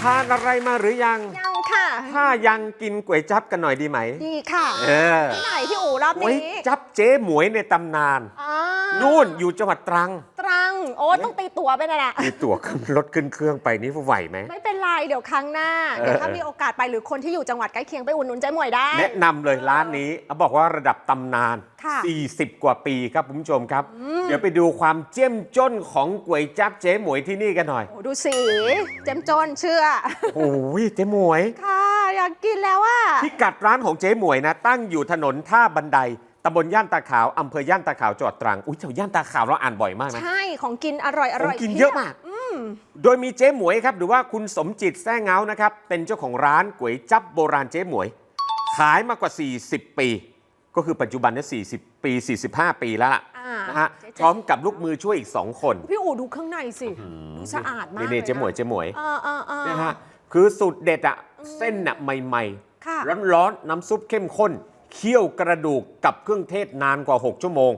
ทานอะไรมาหรือยัง ยังค่ะ ถ้ายังกินก๋วยจั๊บกันหน่อยดีไหม ดีค่ะเออที่ไหนพี่อู๋รอบก๋วยนี้จั๊บเจ๊หมวยในตำนาน อ่านู่นอยู่จังหวัดตรังตรัง โอ้ต้องตีตั๋วไปนะน่ะมีตั๋วขึ้นรถขึ้นเครื่องไปนี่ไหวไหม ไม่เป็นไร เดี๋ยวครั้งหน้าเออเดี๋ยวถ้ามีโอกาสไปหรือคนที่อยู่จังหวัดใกล้เคียงไปอุ่นนุนใจหมวยได้ แนะนำเลยร้านนี้เขาบอกว่าระดับตำนาน ค่ะ40 กว่าปีครับคุณผู้ชมครับเดี๋ยวไปดูความเจ้มจนของก๋วยจั๊บเจ๊หมวยที่นี่กันหน่อย โอ้ดูสีเจ้มจนเชื่อ โอ้ยเจ๊หมวย ค่ะ อยากกินแล้วอะ พิกัดร้านของเจ๊หมวยนะ ตั้งอยู่ถนนท่าบันได ตำบลย่านตาขาวอำเภอย่านตาขาวจังหวัดตรังอุ้ยแถวย่านตาขาวเราอ่านบ่อยมากนะ ใช่ของกินอร่อยอขอร่องยกินพีบเยอะมาก โดยมีเจ๊หมวยครับ หรือว่าคุณสมจิตแซ่เงานะครับ เป็นเจ้าของร้านก๋วยจั๊บโบราณเจ๊หมวย ขายมากว่า 40 ปี ก็คือปัจจุบันเนี่ย40 ปี 45 ปีแล้วล่ะอ่านะฮะเจ๊ๆพร้อมกับลูกมือช่วยอีก 2 คน พี่อู๋ดูข้างในสิดูสะอาดมากนี่ลนี่ยะเจ๊หมวยเจ๊หมวยเออเออเออนะฮะคือสูตรเด็ดอะเส้นน่ะใหม่ค่ะๆร้อนๆน้ำซุปเข้มข้น เคี่ยวกระดูกกับเครื่องเทศนานกว่า 6 ชั่วโมง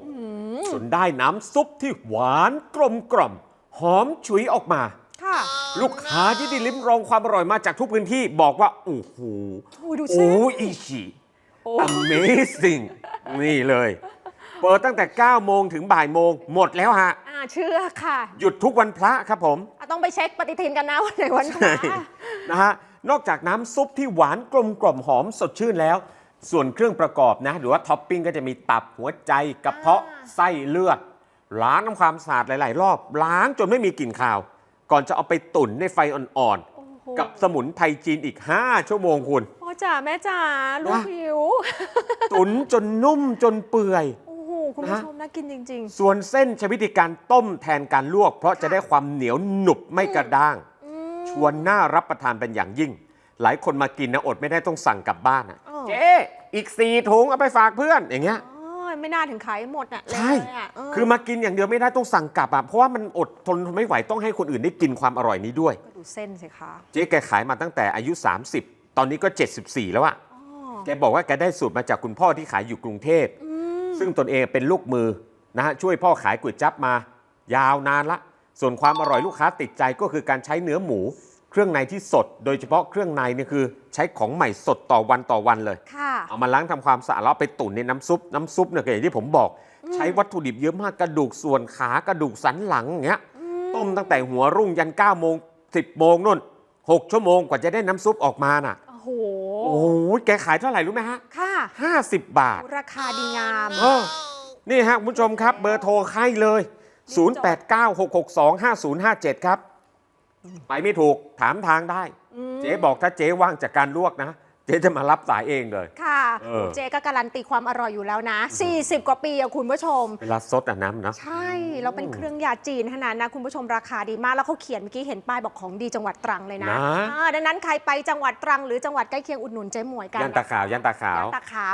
จนได้น้ำซุปที่หวานกลมกล่อม หอมฉุยออกมา ค่ะ ลูกค้าที่ได้ลิ้มรองความอร่อยมาจากทุกพื้นที่บอกว่า โอ้โหโอ้ยดูโอ้เส้นอิชิ โอ้ Amazing นี่เลย เปิดตั้งแต่ 9 โมงถึงบ่ายโมง หมดแล้วฮะ อ่าเชื่อค่ะหยุดทุกวันพระครับผม อะต้องไปเช็คปฏิทินกันนะวันไหนวันพใช่ระ นะฮะ นอกจากน้ำซุปที่หวานกลมกล่อมหอมสดชื่นแล้ว ส่วนเครื่องประกอบนะหรือว่าท็อปปิ้งก็จะมีตับหัวใจกระเพาะไส้เลือด ล้างน้ำความสะอาดหลาย ๆ รอบ ล้างจนไม่มีกลิ่นคาว ก่อนจะเอาไปตุ๋นในไฟอ่อน โอ้โหๆ กับสมุนไพรจีนอีก 5 ชั่วโมงคุณ พ่อจ๋าแม่จ๋าลูกนะ หิว ตุ๋นจนนุ่มจนเปื่อย โอ้โห คุณผู้ชมน่ากินจริง ส่วนเส้นใช้วิธีการต้มแทนการลวก เพราะจะได้ความเหนียวหนุบไม่กระด้าง ๆ อืมชวนน่ารับประทานเป็นอย่างยิ่ง หลายคนมากินนะอดไม่ได้ต้องสั่งกลับบ้านนะอ้อ เจ๊อีกสี่ถุงเอาไปฝากเพื่อนอย่างเงี้ยอ๋อไม่น่าถึงขายหมดอะใช่เลยอะเคือมากินอย่างเดียวไม่ได้ต้องสั่งกลับอะเพราะว่ามันอดทนไม่ไหวต้องให้คนอื่นได้กินความอร่อยนี้ด้วย ก็ดูเส้นสิคะเจ๊แกขายมาตั้งแต่อายุ 30 ตอนนี้ก็ 74 แล้วอะอ๋อแกบอกว่าแกได้สูตรมาจากคุณพ่อที่ขายอยู่กรุงเทพ อืมซึ่งตนเองเป็นลูกมือนะฮะช่วยพ่อขายก๋วยจั๊บมา ยาวนานละ ส่วนความอร่อยลูกค้าติดใจก็คือการใช้เนื้อหมู เครื่องในที่สด โดยเฉพาะเครื่องในเนี่ยคือใช้ของใหม่สดต่อวันต่อวันเลย ค่ะ เอามาล้างทำความสะอาดแล้วเอาไปตุ๋นในน้ำซุป น้ำซุปเนี่ยก็อย่างที่ผมบอก ใช้วัตถุดิบเยอะมากกระดูกส่วนขากระดูกสันหลังอย่างเงี้ย ต้มตั้งแต่หัวรุ่งยัน9โมง10โมงนู่น6ชั่วโมงกว่าจะได้น้ำซุปออกมาน่ะ โอ้โห โอ้โหแกขายเท่าไหร่รู้ไหมฮะค่ะ50บาท ราคาดีงาม เออนี่ฮะคุณผู้ชมครับเบอร์โทรให้เลย 0896625057 ครับ ไปไม่ถูกถามทางได้อืมเจ๊บอกถ้าเจ๊ว่างจากการลวกนะ เจ๊จะมารับสายเองเลย ค่ะเออ เจก็การันตีความอร่อยอยู่แล้วนะ 40 กว่าปีอะคุณผู้ชม เวลาซดอะน้ำนะ ใช่แล้วเป็นเครื่องยาจีนเท่านั้นนะ คุณผู้ชมราคาดีมาก แล้วเขาเขียนเมื่อกี้เห็นป้ายบอกของดีจังหวัดตรังเลยนะนะ อ่าดังนั้นใครไปจังหวัดตรังหรือจังหวัดใกล้เคียงอุดหนุนเจ๊หมวยกันย่านตาขาวย่านตาขาวย่านตาขาว